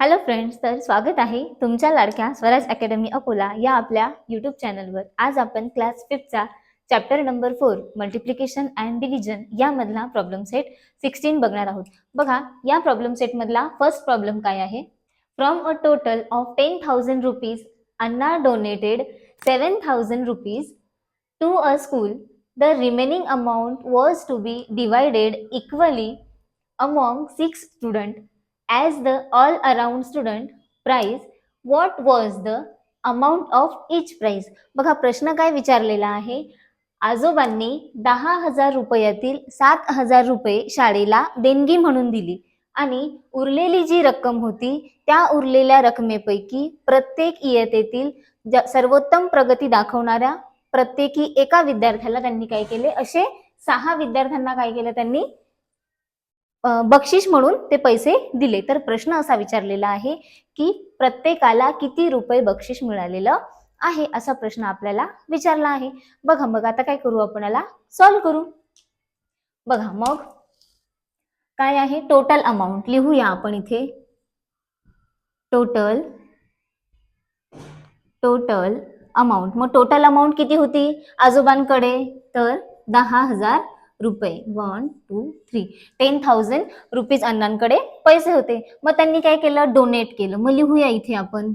Hello friends तर स्वागत आहे तुमच्या लाडक्या स्वराज अकॅडमी अकोला या आपल्या यूट्यूब चॅनलवर आज आपण class फिफ्थचा chapter number four multiplication and division यामधला प्रॉब्लेम सेट सिक्स्टीन बघणार आहोत. बघा या प्रॉब्लेम सेटमधला फर्स्ट प्रॉब्लेम काय आहे? From a total of ten thousand rupees Anna donated seven thousand rupees to a school the remaining amount was to be divided equally among six student as the all around student prize what was the amount of each prize बघा प्रश्न काय विचारलेला आहे? आजोबांनी दहा हजार रुपयातील सात हजार रुपये शाळेला देणगी म्हणून दिली आणि उरलेली जी रक्कम होती त्या उरलेल्या रकमेपैकी प्रत्येक इयतेतील ज- सर्वोत्तम प्रगती दाखवणाऱ्या प्रत्येकी एका विद्यार्थ्याला त्यांनी काय केले? असे सहा विद्यार्थ्यांना काय केलं त्यांनी? बक्षीस म्हणून ते पैसे दिले. तर प्रश्न असा विचारलेला आहे की प्रत्येकाला किती रुपये बक्षीस मिळालेलं आहे असा प्रश्न आपल्याला विचारला आहे. बघा मग आता काय करू आपण याला? सॉल्व्ह करू. बघा मग काय आहे? टोटल अमाऊंट लिहूया आपण इथे. टोटल टोटल अमाऊंट मग टोटल अमाऊंट किती होती? आजोबांकडे. तर दहा हजार रुपये. One two three ten thousand rupees अण्णांकडे पैसे होते. मग त्यांनी काय केलं? डोनेट केलं. मग लिहूया इथे आपण.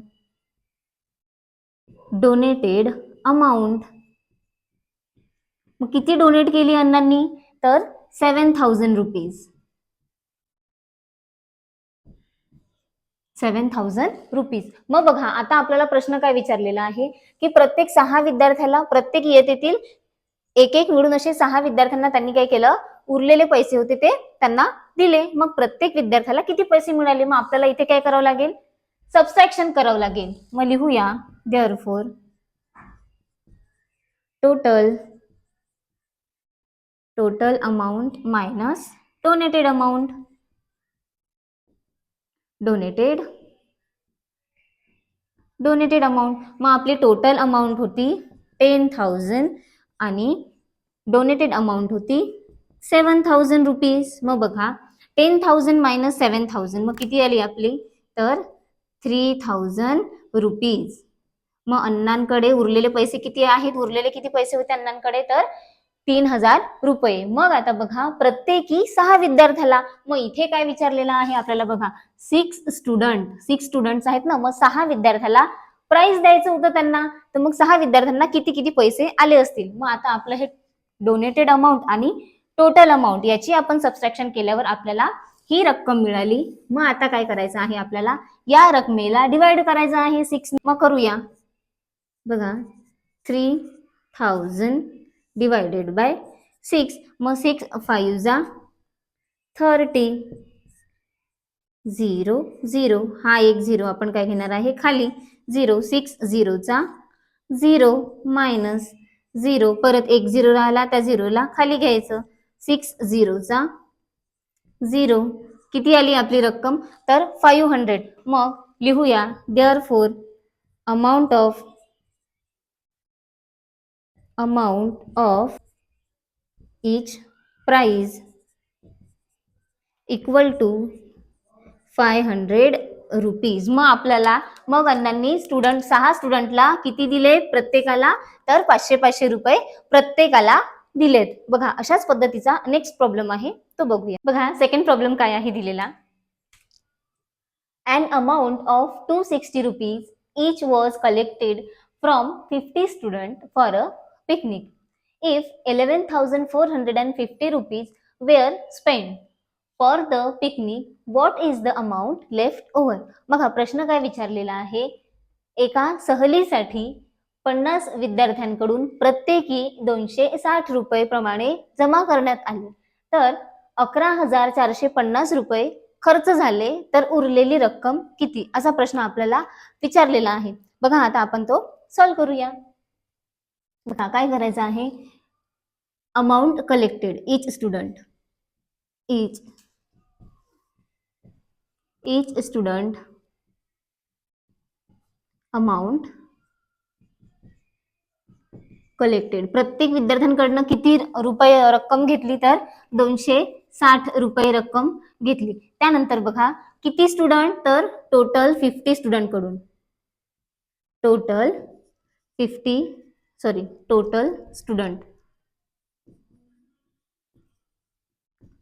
डोनेटेड अमाऊंट मग किती डोनेट केली अण्णांनी? तर seven thousand rupees seven thousand rupees मग बघा आता आपल्याला प्रश्न काय विचारलेला आहे? की प्रत्येक सहा विद्यार्थ्याला प्रत्येक इयतेतील एक एक मिळून असे सहा विद्यार्थ्यांना त्यांनी काय केलं? उरलेले पैसे होते ते त्यांना दिले. मग प्रत्येक विद्यार्थ्याला किती पैसे मिळाले? मग आपल्याला इथे काय करावं लागेल? सबस्ट्रॅक्शन करावं लागेल. मग लिहूया. Therefore total total amount minus donated amount donated donated amount मग आपली टोटल अमाऊंट होती टेन थाउजंड आणि डोनेटेड अमाऊंट होती सेवन थाउजंड रुपीज मग बघा ten thousand minus seven thousand मग किती आली आपली? तर थ्री थाउजंड रुपीज मग अण्णांकडे उरलेले पैसे किती आहेत? उरलेले किती पैसे होते अण्णांकडे? तर तीन हजार रुपये. मग आता बघा प्रत्येकी सहा विद्यार्थ्याला मग इथे काय विचारलेलं आहे आपल्याला बघा सिक्स स्टुडंट सिक्स स्टुडंट्स आहेत ना मग सहा विद्यार्थ्याला प्राइस द्यायचं होतं त्यांना तर मग सहा विद्यार्थ्यांना किती किती पैसे आले असतील? मग आता आपलं हे डोनेटेड अमाऊंट आणि टोटल अमाऊंट याची आपण सबस्ट्रॅक्शन केल्यावर आपल्याला ही रक्कम मिळाली. मग आता काय करायचं आहे आपल्याला? या रकमेला डिवाइड करायचं आहे सिक्स मग करूया. बघा three thousand divided by six मग सिक्स फाईव्ह जा थर्टी झिरो झिरो हा एक झिरो आपण काय घेणार आहे? खाली. झिरो सिक्स झिरोचा झिरो मायनस झिरो. परत एक झिरो राहिला त्या झिरोला खाली घ्यायचं. सिक्स झिरोचा झिरो. किती आली आपली रक्कम? तर फाईव्ह हंड्रेड. मग लिहूया. Therefore amount of amount of each prize equal to five hundred rupees मग आपल्याला मग अण्णांनी स्टुडंट सहा स्टुडंटला किती दिले प्रत्येकाला तर पाचशे पाचशे रुपये प्रत्येकाला दिलेत. बघा अशाच पद्धतीचा नेक्स्ट प्रॉब्लेम आहे तो बघूया. बघा सेकंड प्रॉब्लेम काय आहे दिलेला? An amount of two sixty rupees each was collected from fifty student for a picnic if 11,450 rupees were spent for the picnic what is the amount left over मग बघा प्रश्न काय विचारलेला आहे? एका सहलीसाठी पन्नास विद्यार्थ्यांकडून प्रत्येकी दोनशे साठ रुपये प्रमाणे जमा करण्यात आले. तर अकरा हजार चारशे पन्नास रुपये खर्च झाले तर उरलेली रक्कम किती? असा प्रश्न आपल्याला विचारलेला आहे. बघा आता आपण तो सॉल्व करूया. बघा काय करायचं आहे? Amount collected each student each each student amount collected प्रत्येक विद्यार्थ्यांकडनं किती रुपये रक्कम घेतली तर दोनशे साठ रुपये रक्कम घेतली. त्यानंतर बघा किती स्टुडंट तर total fifty स्टुडंटकडून. Total fifty sorry total student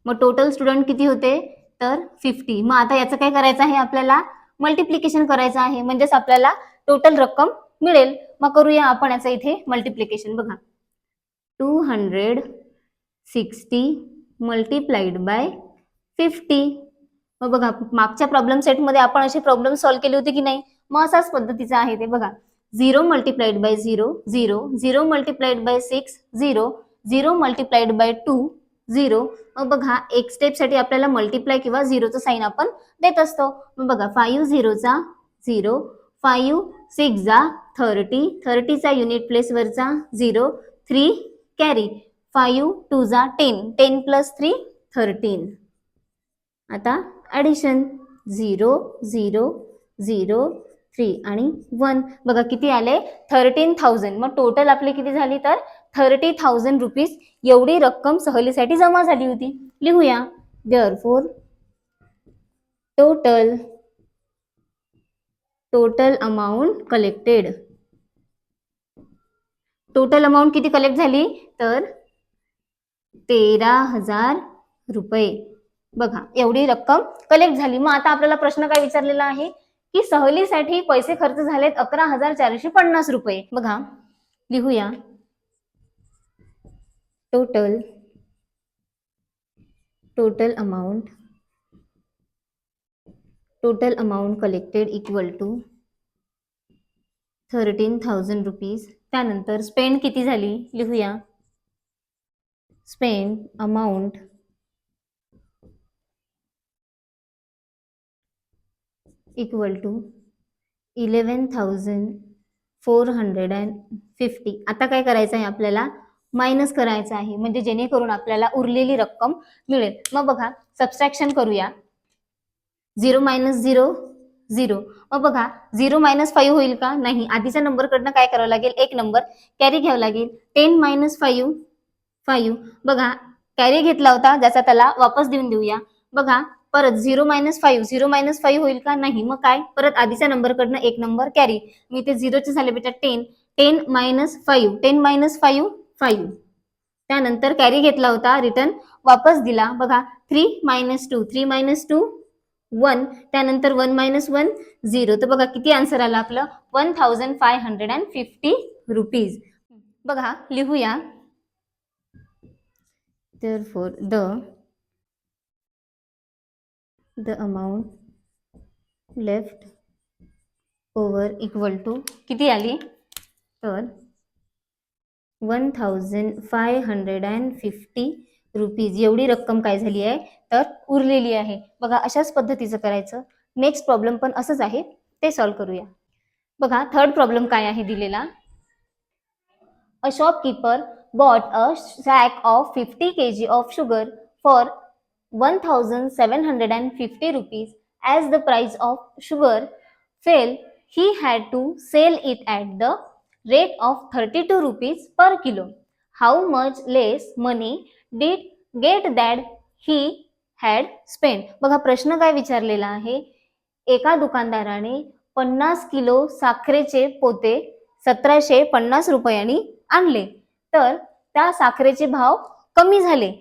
मग टोटल स्टुडंट किती होते? तर फिफ्टी मग आता याचं काय करायचं आहे आपल्याला? मल्टिप्लिकेशन करायचं आहे. म्हणजेच आपल्याला टोटल रक्कम मिळेल. मग करूया आपण याचं इथे मल्टिप्लिकेशन बघा. Two hundred sixty multiplied by fifty मग बघा मागच्या प्रॉब्लेम सेटमध्ये आपण असे प्रॉब्लेम सॉल्व्ह केले होते की नाही? मग असाच पद्धतीचा आहे ते बघा. Zero multiplied by zero zero zero multiplied by six zero zero multiplied by two zero. मग बघा एक स्टेपसाठी आपल्याला मल्टिप्लाय किंवा झिरोचं साईन आपण देत असतो. मग बघा फाईव्ह झिरोचा झिरो फाईव्ह सिक्सचा थर्टी थर्टीचा युनिट प्लेसवरचा zero three carry five टूचा ten ten plus three thirteen आता addition zero zero zero three आणि वन बघा किती आले? थर्टीन थाउजंड मग टोटल आपली किती झाली तर? थर्टी थाउजंड रुपीज एवढी रक्कम सहलीसाठी जमा झाली होती. लिहूया. Therefore total total amount collected total amount किती कलेक्ट झाली? तर तेरा हजार रुपये. बघा एवढी रक्कम कलेक्ट झाली. मग आता आपल्याला प्रश्न काय विचारलेला आहे? की सहलीसाठी पैसे खर्च झालेत अकरा हजार चारशे पन्नास रुपये. बघा लिहूया. Total total amount total amount collected equal to thirteen thousand rupees त्यानंतर स्पेंड किती झाली? लिहूया. Spend amount equal to eleven thousand four hundred and fifty आता काय करायचं आहे आपल्याला? मायनस करायचं आहे. म्हणजे जेणेकरून आपल्याला उरलेली रक्कम मिळेल. मग बघा सबस्ट्रॅक्शन करूया. झिरो मायनस झिरो झिरो मग बघा झिरो मायनस फाईव्ह होईल का? नाही. आधीच्या नंबरकडनं काय करावं लागेल? एक नंबर कॅरी घ्यावं लागेल. टेन मायनस फाईव्ह फाईव्ह बघा कॅरी घेतला होता ज्याचा त्याला वापस देऊन देऊया. बघा परत zero minus five zero minus five होईल का? नाही. मग काय? परत आधीच्या नंबरकडनं एक नंबर कॅरी मी ते झिरोचे झाले बेटा ten ten minus five ten minus five five त्यानंतर कॅरी घेतला होता रिटर्न वापस दिला. बघा three minus two three minus two one त्यानंतर वन मायनस वन झिरो तर बघा किती आन्सर आला आपलं? One thousand five hundred and fifty rupees बघा लिहूया. तर for the the amount left over equal to किती आली? तर one thousand five hundred and fifty rupees एवढी रक्कम काय झाली आहे? तर उरलेली आहे. बघा अशाच पद्धतीचं करायचं. नेक्स्ट प्रॉब्लेम पण असंच आहे. ते सॉल्व्ह करूया. बघा थर्ड प्रॉब्लेम काय आहे दिलेला? A shopkeeper bought a sack of fifty K G of sugar for one thousand seven hundred and fifty rupees as the price of sugar fell he had to sell it at the rate of 32 rupees per kilo. How much less money did get that he had spent? बघा प्रश्न काय विचारलेला आहे? एका दुकानदाराने पन्नास kilo साखरेचे पोते सतराशे पन्नास रुपयांनी आणले. तर त्या साखरेचे भाव कमी झाले.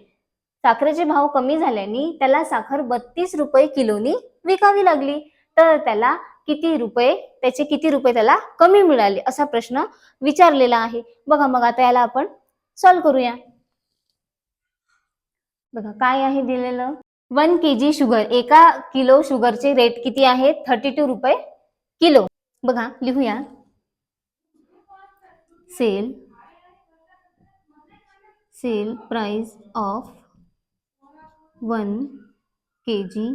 साखरेचे भाव कमी झाल्याने त्याला साखर बत्तीस रुपये किलोनी विकावी लागली. तर त्याला किती रुपये त्याचे किती रुपये त्याला कमी मिळाले असा प्रश्न विचारलेला आहे. बघा मग आता याला आपण सॉल्व करूया. बघा काय आहे दिलेलं? वन के जी शुगर एका किलो शुगरचे रेट किती आहे? थर्टी टू रुपये किलो बघा लिहूया. Sale sale price of one K G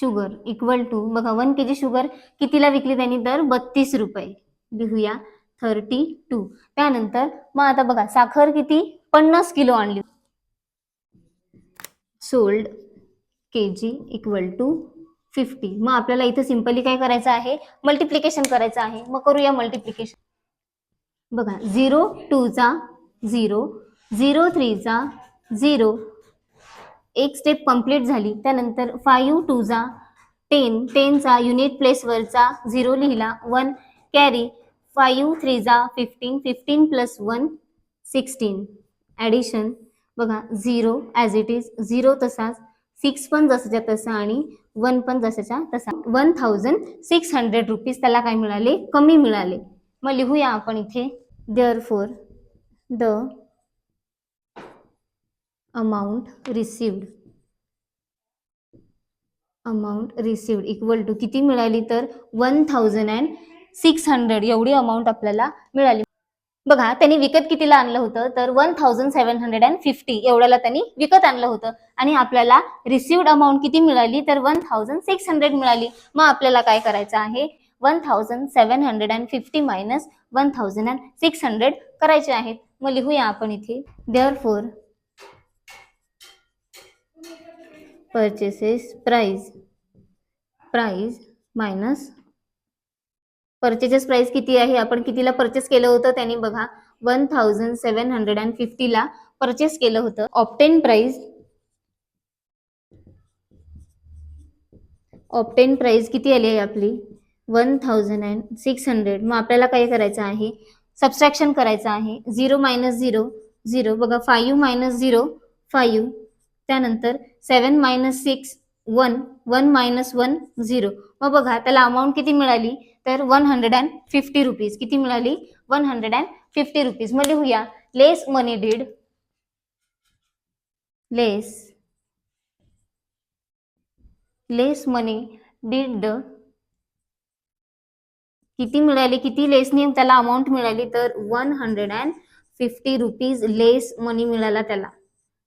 sugar equal to बघा वन के जी शुगर कितीला विकली त्यांनी? तर बत्तीस रुपये. लिहूया थर्टी टू त्यानंतर मग आता बघा साखर किती? पन्नास किलो आणली. Sold K G equal to fifty मग आपल्याला इथे सिंपली काय करायचं आहे? मल्टिप्लिकेशन करायचं आहे. मग करूया मल्टिप्लिकेशन बघा झिरो टूचा झिरो झिरो थ्रीचा झिरो एक स्टेप कंप्लीट झाली. त्यानंतर फायू टूचा टेन टेनचा युनिट प्लेसवरचा झिरो लिहिला. One carry five थ्रीचा fifteen fifteen plus one sixteen addition बघा zero as it is zero तसाच सिक्स पण जसाच्या तसा आणि वन पण जसाच्या तसा. One thousand six hundred rupees त्याला काय मिळाले? कमी मिळाले. मग लिहूया आपण इथे therefore the amount received amount received equal to किती मिळाली तर? One thousand and six hundred एवढी अमाऊंट आपल्याला मिळाली. बघा त्यांनी विकत कितीला आणलं होतं? तर one thousand seven hundred and fifty एवढ्याला त्यांनी विकत आणलं होतं. आणि आपल्याला रिसिव्ड अमाऊंट किती मिळाली तर? वन थाउजंड सिक्स हंड्रेड मिळाली. मग आपल्याला काय करायचं आहे? One thousand seven hundred and fifty minus one thousand and six hundred करायचे आहेत. मग लिहूया आपण इथे. Therefore purchases price. Price minus purchases price किती आहे? आपण कितीला परचेस केलं होतं? त्यांनी बघा one thousand seven hundred and फिफ्टीला purchase केलं होतं. ऑप्टेन प्राइस ऑप्टेन प्राइस किती आली आहे आपली? One thousand and six hundred मग आपल्याला काय करायचं आहे? सबस्ट्रॅक्शन करायचं आहे. झिरो मायनस झिरो झिरो बघा फाईव्ह मायनस झिरो फाईव्ह त्यानंतर seven minus six one one minus one zero मग बघा त्याला अमाऊंट किती मिळाली? तर one hundred and fifty rupees किती मिळाली? One hundred and fifty rupees मग लिहूया less money did less less money did the किती मिळाली? किती लेसनी त्याला अमाऊंट मिळाली? तर one hundred and fifty rupees less money मिळाला त्याला.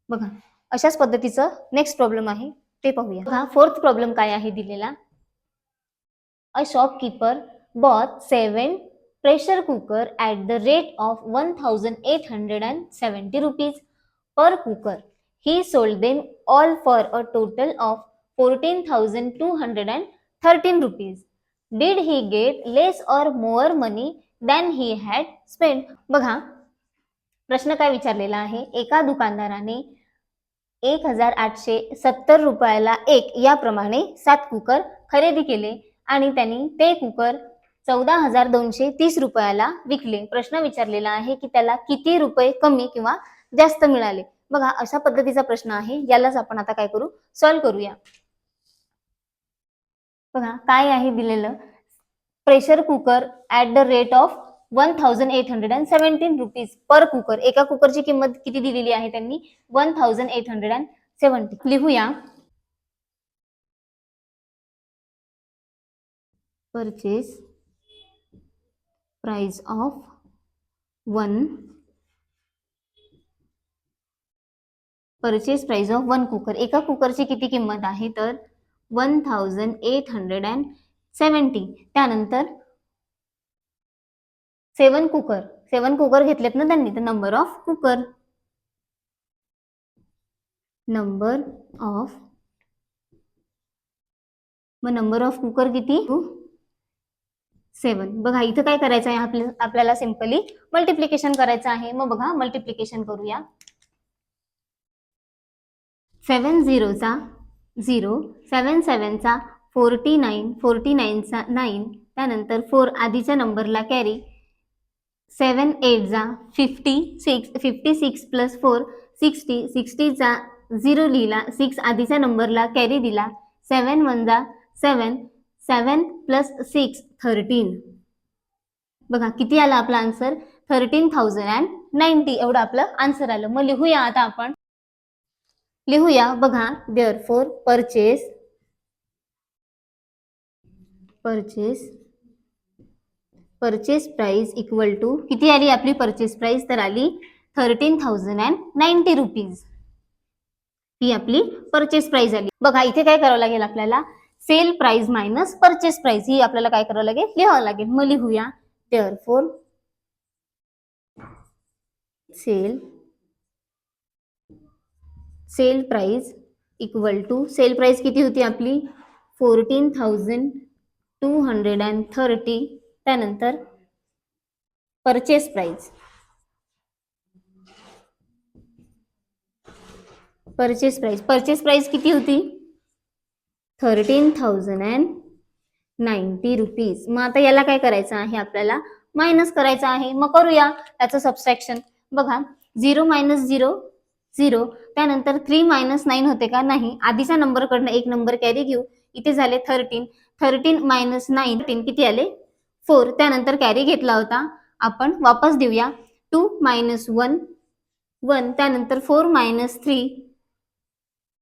बघा. अशाच पद्धतीचं नेक्स्ट प्रॉब्लेम आहे ते पाहूया. हा फोर्थ प्रॉब्लेम काय आहे दिलेला? A shopkeeper bought seven pressure cooker at the rate of one thousand eight hundred and seventy rupees per cooker he sold them all for a total of fourteen thousand two hundred and thirteen rupees did he get less or more money than he had spend बघा प्रश्न काय विचारलेला आहे? एका दुकानदाराने एक हजार आठशे सत्तर रुपयाला एक याप्रमाणे सात कुकर खरेदी केले आणि त्यांनी ते कुकर चौदा हजार दोनशे तीस रुपयाला विकले. प्रश्न विचारलेला आहे की त्याला किती रुपये कमी किंवा जास्त मिळाले? बघा अशा पद्धतीचा प्रश्न आहे. यालाच आपण आता काय करू? सॉल्व्ह करूया. बघा काय आहे दिलेलं? Pressure cooker at the rate of one thousand eight hundred and seventeen rupees per cooker एका कुकरची किंमत किती दिलेली आहे त्यांनी? One thousand eight hundred and seventy लिहूया. Purchase price of one purchase price of one cooker एका कुकरची किती किंमत आहे? तर one thousand eight hundred and seventy त्यानंतर सेवन कुकर. सेवन कुकर घेतलेत ना त्यांनी तर number of cooker number of मग नंबर ऑफ कुकर किती? सेवन बघा इथं काय करायचं आहे? आपल्या आपल्याला सिम्पली मल्टिप्लिकेशन करायचं आहे. मग बघा मल्टिप्लिकेशन करूया. सेवन झिरोचा झिरो सेवन सेवनचा फोर्टी नाईन फोर्टी नाईनचा नाईन त्यानंतर फोर आधीच्या नंबरला carry seven एटचा fifty six fifty six plus four sixty सिक्स्टीचा zero लिहिला सिक्स आधीच्या नंबरला कॅरी दिला seven वनचा seven seven plus six thirteen. बघा किती आला आपला answer thirteen thousand and ninety. एवढं आपलं आन्सर आलं. मग लिहूया आता आपण. लिहूया बघा therefore purchase purchase purchase price equal to किती आली आपली परचेस प्राइस तर आली thirteen thousand and ninety rupees ही आपली परचेस प्राइस आली. बघा इथे काय करावं लागेल आपल्याला? Sale price minus purchase price ही आपल्याला काय करावं लागेल? लिहावं लागेल. मग लिहूया. Therefore sale sale price equal to sale price किती होती आपली? Fourteen thousand two hundred and thirty त्यानंतर purchase price purchase price purchase price किती होती? Thirteen thousand and ninety rupees मग आता याला काय करायचं आहे? आपल्याला मायनस करायचं आहे. मग करूया त्याचं सबस्ट्रॅक्शन बघा झिरो मायनस झिरो झिरो त्यानंतर थ्री मायनस नाईन होते का? नाही. आधीच्या नंबरकडनं एक नंबर कॅरी घेऊ. इथे झाले थर्टीन थर्टीन मायनस नाईन किती आले? फोर त्यानंतर कॅरी घेतला होता. आपण वापस देऊया. टू मायनस वन वन त्यानंतर four minus three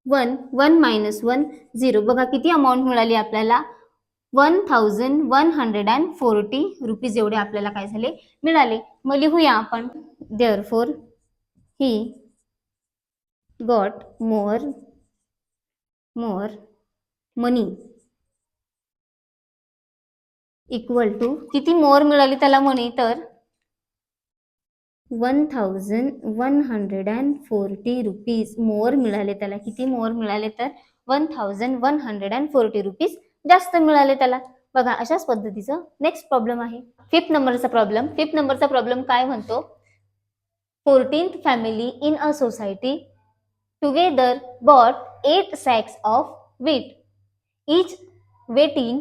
one one minus one zero बघा किती अमाऊंट मिळाली आपल्याला. One thousand one hundred and forty rupees एवढे आपल्याला काय झाले? मिळाले. मग लिहूया आपण. Therefore he got more more money equal to किती मोर मिळाली त्याला म्हणे तर? One thousand one hundred and forty rupees more मिळाले त्याला. किती मोर मिळाले तर? One thousand one hundred and forty rupees जास्त मिळाले त्याला. बघा अशाच पद्धतीचं नेक्स्ट प्रॉब्लेम आहे. फिफ्थ नंबरचा प्रॉब्लेम फिफ्थ नंबरचा प्रॉब्लेम काय म्हणतो? Fourteenth family in a society together bought eight sacks of wheat each weighing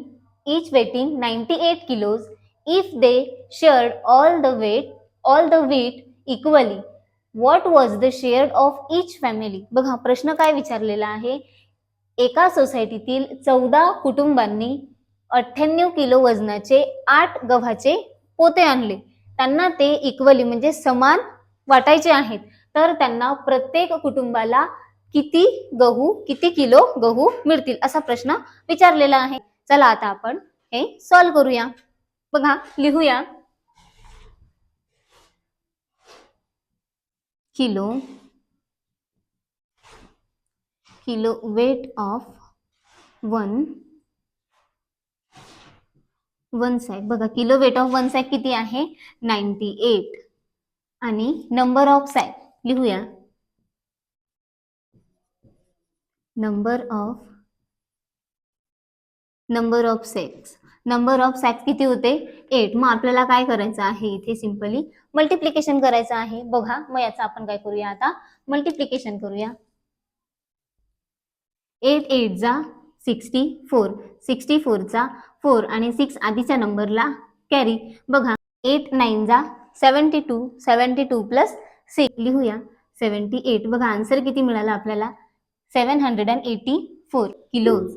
each weighing 98 kilos if they shared all the weight all the wheat equally. What was the share of each family? बघा प्रश्न काय विचारलेला आहे? एका सोसायटीतील चौदा कुटुंबांनी अठ्ठ्याण्णव kilo वजनाचे आठ गव्हाचे पोते आणले. त्यांना ते इक्वली म्हणजे समान वाटायचे आहेत. तर त्यांना प्रत्येक कुटुंबाला किती गहू किती किलो गहू मिळतील असा प्रश्न विचारलेला आहे. चला आता आपण हे सॉल्व करूया. बघा लिहूया. Kilo kilo weight of one one sack बघा kilo weight of one sack किती आहे? नाईन्टी एट आणि नंबर ऑफ सॅक लिहूया. Number of number of sacks number of sacks किती होते? एट मग आपल्याला काय करायचं आहे? इथे सिम्पली मल्टिप्लिकेशन करायचं आहे. बघा मग याचं आपण काय करूया आता? मल्टिप्लिकेशन करूया. एट एट जा सिक्स्टी फोर सिक्स्टी फोरचा फोर आणि सिक्स आधीच्या नंबरला कॅरी बघा एट नाईन जा seventy two seventy two plus six लिहूया. सेवन्टी एट बघा आन्सर किती मिळाला आपल्याला? Seven hundred and eighty four kilos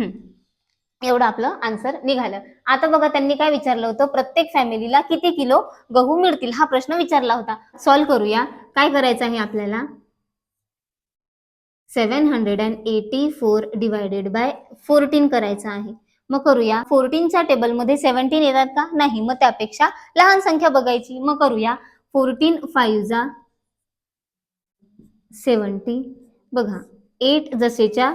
एवढं आपलं आन्सर निघालं. आता बघा त्यांनी काय विचारलं होतं? प्रत्येक फॅमिलीला किती किलो गहू मिळतील? हा प्रश्न विचारला होता. सॉल्व्ह करूया. काय करायचं आहे आपल्याला? Seven hundred and eighty four divided by fourteen करायचं आहे. मग करूया. फोर्टीनच्या टेबलमध्ये सेव्हन्टीन येतात का? नाही. मग त्यापेक्षा लहान संख्या बघायची. मग करूया. फोर्टीन फाईव्ह जा सेवन्टी बघा. एट जसेच्या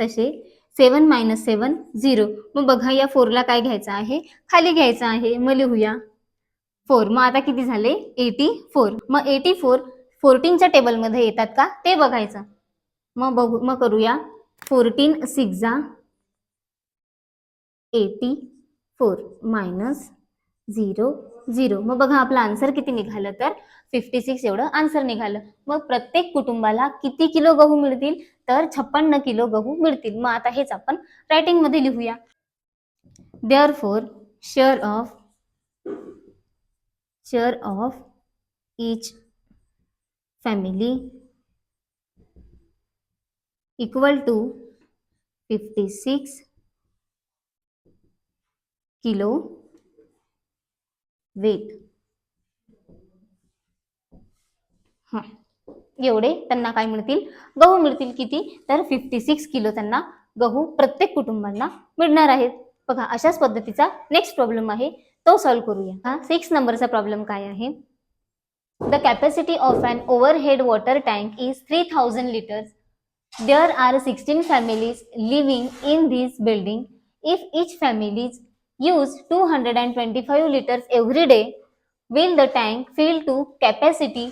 तसे सेवन मायनस सेवन झिरो. मग बघा या फोरला काय घ्यायचं आहे? खाली घ्यायचं आहे मग लिहूया. फोर. मग आता किती झाले? Eighty four. मग एटी फोर फोर्टीनच्या टेबलमध्ये येतात का? ते बघायचं. मग बघू मग करूया. फोर्टीन सिक्स जा eighty four minus zero zero. मग बघा आपला आन्सर किती निघालं तर? फिफ्टी सिक्स एवढं आन्सर निघालं. मग प्रत्येक कुटुंबाला किती किलो गहू मिळतील? तर छप्पन्न किलो गहू मिळतील. मग आता हेच आपण रायटिंगमध्ये लिहूया. Therefore share of share of each family equal to fifty six kilo weight हा एवढे त्यांना काय मिळतील? गहू मिळतील किती? तर फिफ्टी सिक्स किलो त्यांना गहू प्रत्येक कुटुंबांना मिळणार आहेत. बघा अशाच पद्धतीचा नेक्स्ट प्रॉब्लेम आहे. तो सॉल्व्ह करूया. हा सिक्स नंबरचा प्रॉब्लेम काय आहे? The capacity of an overhead water tank is three thousand litres there are sixteen families living in this building if each families use two hundred and twenty five litres every day will the tank fill to capacity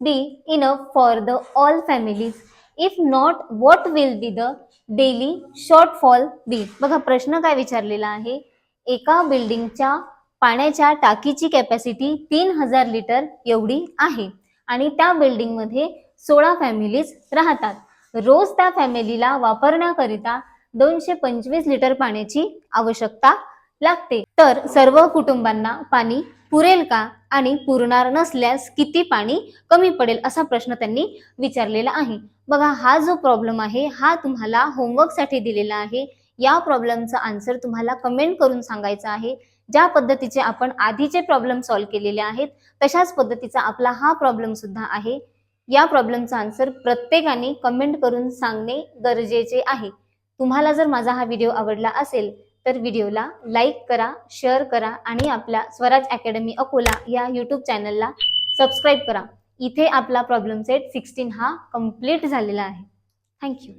be enough for the all families? If not, what will be the daily shortfall be? बघा प्रश्न काय विचारलेला आहे एका बिल्डिंगच्या पाण्याच्या टाकीची capacity तीन हजार लिटर एवढी आहे आणि त्या बिल्डिंगमध्ये सोळा फॅमिलीज राहतात रोज त्या फॅमिलीला वापरण्याकरिता दोनशे पंचवीस लिटर पाण्याची आवश्यकता लागते. तर सर्व कुटुंबांना पाणी पुरेल का आणि पुरणार नसल्यास किती पाणी कमी पडेल असा प्रश्न त्यांनी विचारलेला आहे. बघा हा जो प्रॉब्लेम आहे हा तुम्हाला होमवर्कसाठी दिलेला आहे. या प्रॉब्लेमचा आन्सर तुम्हाला कमेंट करून सांगायचा आहे. ज्या पद्धतीचे आपण आधीचे प्रॉब्लेम सॉल्व्ह केलेले आहेत तशाच पद्धतीचा आपला हा प्रॉब्लेम सुद्धा आहे. या प्रॉब्लेमचा आन्सर प्रत्येकाने कमेंट करून सांगणे गरजेचे आहे. तुम्हाला जर माझा हा व्हिडिओ आवडला असेल तर व्हिडिओला लाईक करा शेअर करा आणि आपल्या स्वराज अकॅडमी अकोला या यूट्यूब चॅनलला सबस्क्राईब करा. इथे आपला प्रॉब्लेम सेट सिक्स्टीन हा कंप्लीट झालेला आहे. Thank you.